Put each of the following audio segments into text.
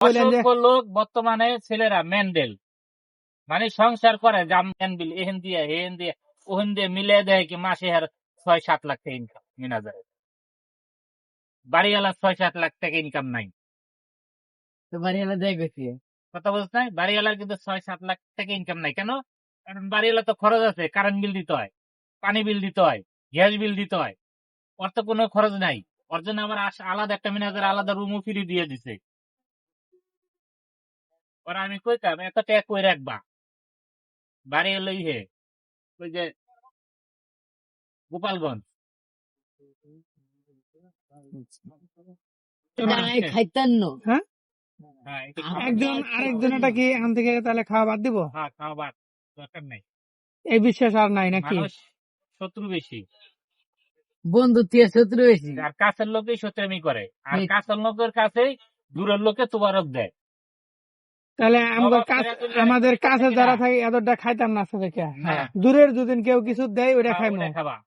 অসংখ্য লোক বর্তমানে ছেলেরা মেন্ডেল মানে সংসার করে জাম এহেন দিয়ে হেন দিয়ে ওহেন দিয়ে মিলে দেয় কি মাসে আর ছয় সাত লাখ টাকা ইনকাম মিনা যায়। বাড়িওয়ালা ছয় সাত লাখ টাকা ইনকাম নাই। তো বাড়িওয়ালা দেয় গেছি কথা বলছ নাই? বাড়িওয়ালার কিন্তু ছয় সাত লাখ টাকা ইনকাম নাই। কেন? কারণ বাড়িওয়ালা তো খরচ আছে কারেন্ট বিল দিতে হয় পানি বিল দিতে হয় গ্যাস বিল দিতে হয়। ওর তো কোনো খরচ নাই। ওর জন্য আমার আলাদা একটা মিনাজার আলাদা রুমও ফ্রি দিয়ে দিছে। ওরা আমি কইতাম এত ট্যাগ কই রাখবা? বাড়ি এলো হে ওই যে গোপালগঞ্জ। না। হ্যাঁ? এটা খাওয়া- কি এখান থেকে তাহলে খাওয়া বাদ দিব? হ্যাঁ দরকার নাই। এই বিশ্বাস আর নাই নাকি? শত্রু বেশি। বন্ধু শত্রু বেশি। আর কাছের লোকেই শত্রামি করে। আর কাছের লোকের কাছে দূরের লোকে তোবারক দেয়। তাহলে আমাদের কাছে আমাদের কাছে যারা থাকে এদেরটা খাইতাম না দেখে। হ্যাঁ। দূরের যদি কেউ কিছু দেয় ওটা খাইমু। ওটা খাবা।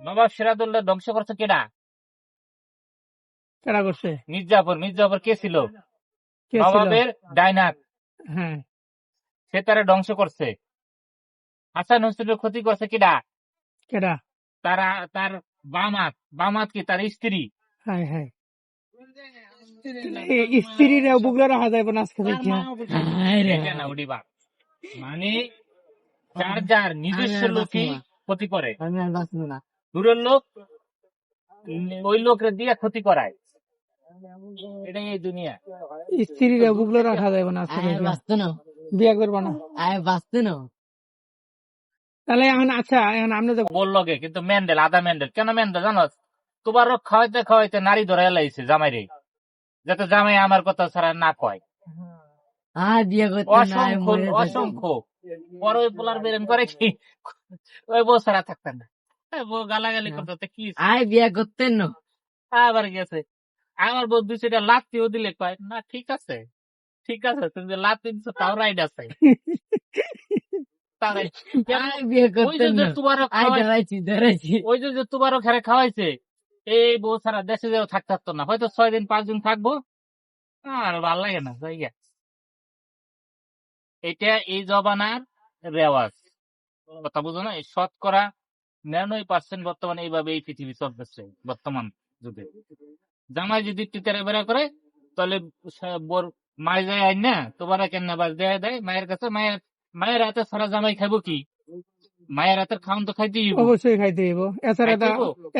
নবাব সিরাজুল্লাহ ধ্বংস করছে কেডা? কেডা করছে? মির্জাফর মির্জাফর কে ছিল? কে ছিল? নবাবের ডাইনাক। হ্যাঁ। সে তারা ধ্বংস করছে। হাসান হোসেনের ক্ষতি করছে কেডা? কেডা? তারা তার বামাত। বামাত কি? তার স্ত্রী। হ্যাঁ হ্যাঁ। স্ত্রীরা বুগলে রাখা না আজকে দেখি না উডিবা? মানে যার যার নিজস্ব লোকই ক্ষতি করে। দূরের লোক ওই লোকের দিয়ে ক্ষতি করায়। এটাই এই দুনিয়া। স্ত্রীরা বুগলে রাখা যাবে না আজকে বিয়ে করব না। আয় বাঁচতো না তাহলে এখন আচ্ছা এখন আপনি তো বলল কিন্তু মেন্ডেল আধা মেন্ডেল। কেন মেন্ডেল জানো তোমার খাওয়াইতে খাওয়াইতে নারী ধরে লাইছে জামাই রে যাতে জামাই আমার কথা ছাড়া না কয়। আয় বিয়ে করতো অসংখ্য অসংখ্য। বড় ওই পোলার বেরেন করে কি? ওই বউ ছাড়া থাকতেন না। বউ গালাগালি করতে কি আয় বিয়ে করতেন না। আবার গেছে। আমার বউ দুই সেটা লাত্তিও দিলে কয় না ঠিক আছে। ঠিক আছে তুমি যে লাত্তি দিচ্ছ তাও রাইড আছে। তোমারও আয় খাওয়াই- ধরাইছি ধরাইছি ওই যে যে তোমারও খেরে খাওয়াইছে এই বউ ছাড়া দেশে যাও থাকতে পারতো না। হয়তো ছয় দিন, পাঁচ দিন থাকব। আর ভালো লাগে না। এটা এই জবানার রেওয়াজ। কথা বুঝো না, এই শতকরা নিরানব্বই পার্সেন্ট বর্তমানে এইভাবে এই পৃথিবী চলতেছে, বর্তমান যুগে। জামাই যদি টিতারে বেড়া করে, তাহলে বোর মায় যায় না, তোমার কেন বাস দেয় দেয়? মায়ের কাছে, মায়ের মায়ের হাতে সারা জামাই খাব কি? মায়ের হাতের খাওয়ান তো খাইতেই অবশ্যই খাইতে এছাড়া খাইতে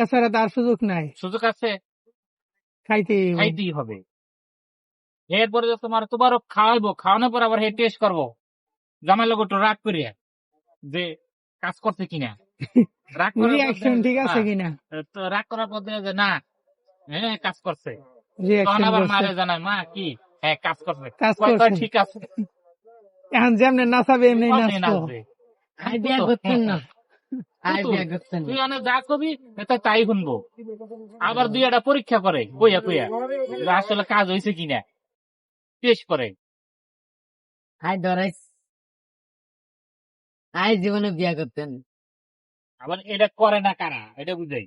এছাড়া তো আর সুযোগ নাই। সুযোগ আছে? খাইতে খাইতেই হবে। এরপরে যে তোমার তোমারও খাওয়াইবো। খাওয়ানোর পর আবার টেস্ট করব। জামাই লোক একটু রাগ করিয়া যে কাজ করছে কিনা। রাগ রিয়াকশন ঠিক আছে হ্যাঁ, কিনা? তো রাগ করার পর যায় না হ্যাঁ কাজ করছে। তখন আবার মারে জানায় মা কি? হ্যাঁ কাজ করছে। কাজ করছে। ঠিক আছে। এখন যেমনি নাচাবে এমনি নাচবো। করতেন না। কিন্তু করতেন তুই অনেক যা কবি এটা তাই শুনব। আবার দুই একটা পরীক্ষা করে কইয়া কইয়া। আসলে কাজ হয়েছে কিনা? টেস্ট করে। আই জীবনে বিয়া করতেন। আবার এটা করে না কারা? এটা বুঝাই।